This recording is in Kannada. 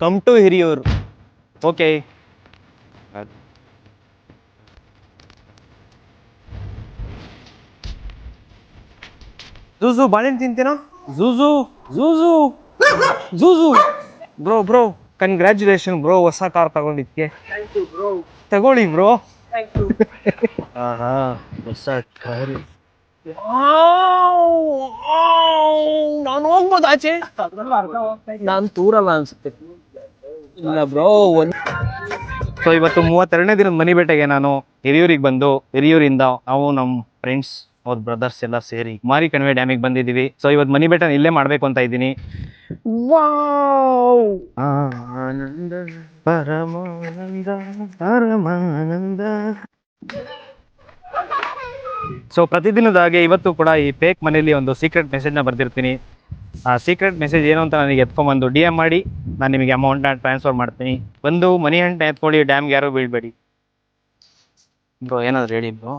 ಕಮ್ ಟು ಹಿರಿಯೂರು ಓಕೆ ಜೂಜು ಬಾಳೆಹಣ್ಣು ತಿಂತೀನೋ ಜೂಜು ಜೂಜು ಜೂಜು ಬ್ರೋ ಬ್ರೋ ಕಂಗ್ರ್ಯಾಚುಲೇಷನ್ ಬ್ರೋ ಹೊಸ ಕಾರ್ ತಗೊಂಡಿದ್ಕೆ. ತಗೊಳ್ಳಿ ಬ್ರೋ ಹೊಸ ಕಾರು ನಾನು ಹೋಗ್ಬೋದು ಆಚೆ ನಾನು ತೂರಲ್ಲ ಅನ್ಸುತ್ತೆ. ಇಲ್ಲ ಬ್ರೋ ಒಂದು ಸೊ ಇವತ್ತು ಮೂವತ್ತೆರಡನೇ ದಿನದ ಮನಿ ಬೇಟೆಗೆ ನಾನು ಹಿರಿಯೂರಿಗೆ ಬಂದು ಹಿರಿಯೂರಿಂದ ನಾವು ನಮ್ಮ ಫ್ರೆಂಡ್ಸ್ ಅವ್ರ ಬ್ರದರ್ಸ್ ಎಲ್ಲ ಸೇರಿ ಮಾರಿ ಕಣಿವೆ ಡ್ಯಾಮಿಗೆ ಬಂದಿದ್ದೀವಿ. ಸೊ ಇವತ್ತು ಮನಿ ಬೇಟೆ ಇಲ್ಲೇ ಮಾಡಬೇಕು ಅಂತ ಇದ್ದೀನಿ. ಆನಂದ ಪರಮಾನಂದ ಪರಮಾನಂದ. ಸೊ ಪ್ರತಿದಿನದ ಹಾಗೆ ಇವತ್ತು ಕೂಡ ಈ ಫೇಕ್ ಮನೆಯಲ್ಲಿ ಒಂದು ಸೀಕ್ರೆಟ್ ಮೆಸೇಜ್ನ ಬರ್ದಿರ್ತೀನಿ. ಆ ಸೀಕ್ರೆಟ್ ಮೆಸೇಜ್ ಏನು ಅಂತ ನನಗೆ ಎತ್ಕೊಂಬಂದು ಡಿ ಎಂ ಮಾಡಿ, ನಾನು ನಿಮಗೆ ಅಮೌಂಟ್ನ ಟ್ರಾನ್ಸ್ಫರ್ ಮಾಡ್ತೀನಿ. ಬಂದು ಮನಿ ಹಂಟ್ನ ಎತ್ಕೊಳ್ಳಿ ಡ್ಯಾಮ್ಗೆ ಯಾರು ಬೀಳ್ಬೇಡಿ. ಬ್ರೋ ಏನಾದ್ರು ಹೇಳಿ ಬ್ರೋ